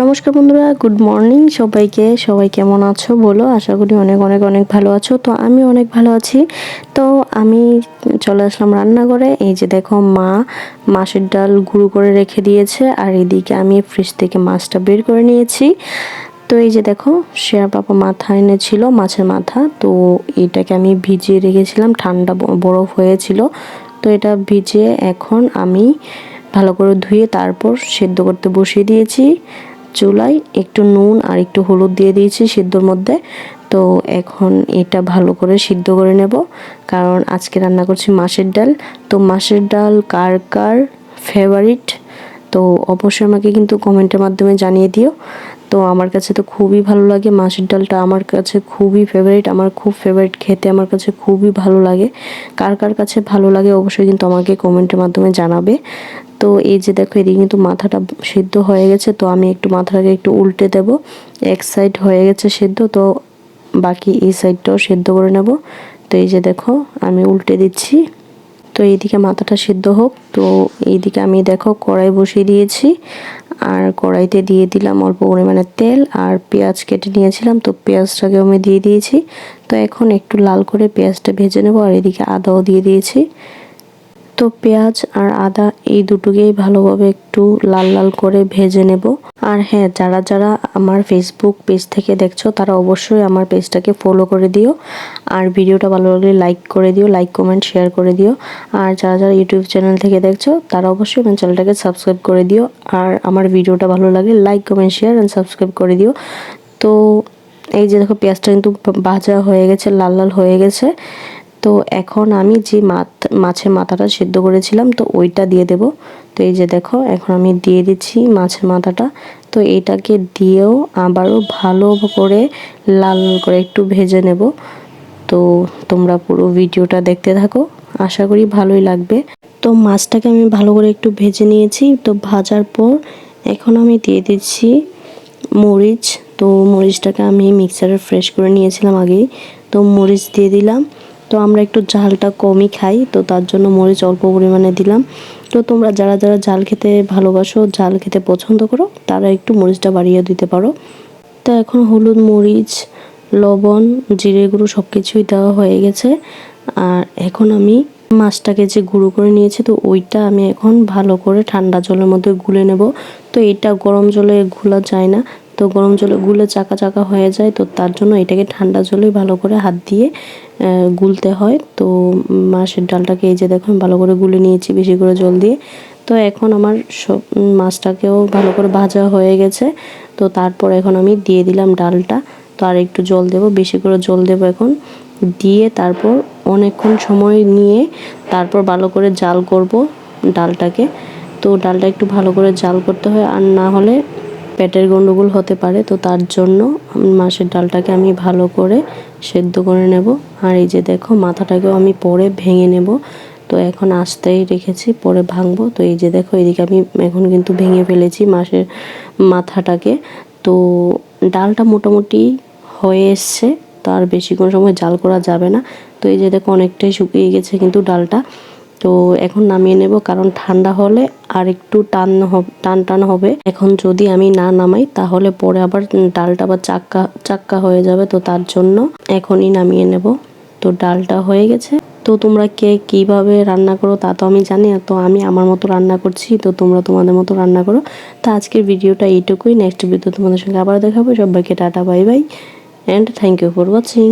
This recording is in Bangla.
নমস্কার বন্ধুরা, গুড মর্নিং সবাইকে। সবাই কেমন আছো বলো? আশা করি অনেক অনেক অনেক ভালো আছো। তো আমি অনেক ভালো আছি। তো আমি চলে আসলাম রান্নাঘরে। এই যে দেখো মা মাছের ডাল গুঁড়ো করে রেখে দিয়েছে, আর এদিকে আমি ফ্রিজ থেকে মাছটা বের করে নিয়েছি। তো এই যে দেখো শেয়ার পাপা মাথা এনেছিল, মাছের মাথা। তো এটাকে আমি ভিজিয়ে রেখেছিলাম, ঠান্ডা বরফ হয়েছিল। তো এটা ভিজিয়ে এখন আমি ভালো করে ধুয়ে তারপর সেদ্ধ করতে বসিয়ে দিয়েছি। চুলায় একটু নুন আর একটু হলুদ দিয়ে দিয়েছি সিদ্ধর মধ্যে। তো এখন এটা ভালো করে সিদ্ধ করে নেব। কারণ আজকে রান্না করছি মাছের ডাল। তো মাছের ডাল কার কার ফেভারিট তো অবশ্যই আমাকে কিন্তু কমেন্টের মাধ্যমে জানিয়ে দিও। তো আমার কাছে তো খুবই ভালো লাগে। মাছের ডালটা আমার কাছে খুবই ফেভারিট আমার খুব ফেভারিট খেতে আমার কাছে খুবই ভালো লাগে। কার কার কাছে ভালো লাগে অবশ্যই কিন্তু আমাকে কমেন্টের মাধ্যমে জানাবে। তো এই যে দেখো, এদিকে কিন্তু মাথাটা সিদ্ধ হয়ে গেছে, তো আমি একটু মাথাটাকে একটু উল্টে দেব। এক সাইড হয়ে গেছে সিদ্ধ, তো বাকি এই সাইডটাও সিদ্ধ করে নেব। তো এই যে দেখো, আমি উল্টে দিচ্ছি। তো এইদিকে মাথাটা সিদ্ধ হোক। তো এইদিকে আমি দেখো কড়াই বসিয়ে দিয়েছি। আর কড়াইতে দিয়ে দিলাম অল্প পরিমাণে তেল আর পেঁয়াজ কেটে নিয়েছিলাম, তো পেঁয়াজটাকে আমি দিয়ে দিয়েছি। তো এখন একটু লাল করে পেঁয়াজটা ভেজে নেব আর এদিকে আদাও দিয়ে দিয়েছি। তো পেঁয়াজ আর আদা এই দুটোকেই ভালোভাবে একটু লাল লাল করে ভেজে নেব। আর হ্যাঁ যারা যারা আমার ফেসবুক পেজ থেকে দেখছ, তারা অবশ্যই আমার পেজটাকে ফলো করে দিও। আর ভিডিওটা ভালো লাগলে লাইক করে দিও লাইক কমেন্ট শেয়ার করে দিও। আর যারা যারা ইউটিউব চ্যানেল থেকে দেখছ, তারা অবশ্যই আমার চ্যানেলটাকে সাবস্ক্রাইব করে দিও। আর আমার ভিডিওটা ভালো লাগলে like comment share and subscribe করে দিও। তো এই যে দেখো, পেঁয়াজটা কিন্তু ভাজা হয়ে গেছে, লাল লাল হয়ে গেছে। তো এখন আমি যে মাছ মাছের মাথাটা সেদ্ধ করেছিলাম, তো ওইটা দিয়ে দেব। তো এই যে দেখো, এখন আমি দিয়ে দিচ্ছি মাছের মাথাটা। তো এইটাকে দিয়েও আবারও ভালো করে লাল করে একটু ভেজে নেব। তো তোমরা পুরো ভিডিওটা দেখতে থাকো, আশা করি ভালোই লাগবে। তো মাছটাকে আমি ভালো করে একটু ভেজে নিয়েছি, তো ভাজার পর এখন আমি দিয়ে দিচ্ছি মরিচ। তো মরিচটাকে আমি মিক্সারে ফ্রেশ করে নিয়েছিলাম আগেই। তো মরিচ দিয়ে দিলাম। তো আমরা একটু ঝালটা কমই খাই, তো তার জন্য মরিচ অল্প পরিমাণে দিলাম। তো তোমরা যারা যারা ঝাল খেতে ভালোবাসো, ঝাল খেতে পছন্দ করো, তারা একটু মরিচটা বাড়িয়ে দিতে পারো। তো এখন হলুদ মরিচ, লবণ, জিরে গুঁড়ো সব কিছুই দেওয়া হয়ে গেছে। আর এখন আমি মাছটাকে যে গুঁড়ো করে নিয়েছি, তো ওইটা আমি এখন ভালো করে ঠান্ডা জলের মধ্যে গুলে নেব। তো এটা গরম জলে গুলা যায় না তো গরম জলে গুলে চাকা চাকা হয়ে যায়, তো তার জন্য এটাকে ঠান্ডা জলে ভালো করে হাত দিয়ে গুলতে হয়। তো মাছের ডালটাকে এই যে দেখো আমি ভালো করে গুলে নিয়েছি বেশি করে জল দিয়ে। তো এখন আমার সব মাছটাকেও ভালো করে ভাজা হয়ে গেছে। তো তারপর এখন আমি দিয়ে দিলাম ডালটা। তো আর একটু জল দেব, বেশি করে জল দেব এখন। দিয়ে তারপর অনেকক্ষণ সময় নিয়ে তারপর ভালো করে জাল করব ডালটাকে। তো ডালটা একটু ভালো করে জাল করতে হয়, আর না হলে পেটের গন্ডগোল হতে পারে, তো তার জন্য মাছের ডালটাকে আমি ভালো করে সেদ্ধ করে নেব। আর এই যে দেখো, মাথাটাকেও আমি পরে ভেঙে নেব। তো এখন আস্তেই রেখেছি, পরে ভাঙবো। তো এই যে দেখো, এদিকে আমি এখন কিন্তু ভেঙে ফেলেছি মাছের মাথাটাকে। তো ডালটা মোটামুটি হয়ে এসছে, তো আর বেশিক্ষণ সময় জাল করা যাবে না। তো এই যে দেখো, অনেকটাই শুকিয়ে গেছে কিন্তু ডালটা। তো এখন নামিয়ে নেব, কারণ ঠান্ডা হলে আর একটু টান টান টান হবে। এখন যদি আমি না নামাই, তাহলে পরে আবার ডালটা আবার চাক্কা চাক্কা হয়ে যাবে, তো তার জন্য এখনই নামিয়ে নেব। তো ডালটা হয়ে গেছে। তো তোমরা কে কীভাবে রান্না করো তা তো আমি জানি না, তো আমি আমার মতো রান্না করছি, তো তোমরা তোমাদের মতো রান্না করো। তো আজকের ভিডিওটা এইটুকুই নেক্সট ভিডিও তোমাদের সঙ্গে আবার দেখাবো। সবাইকে tata, bye bye and thank you for watching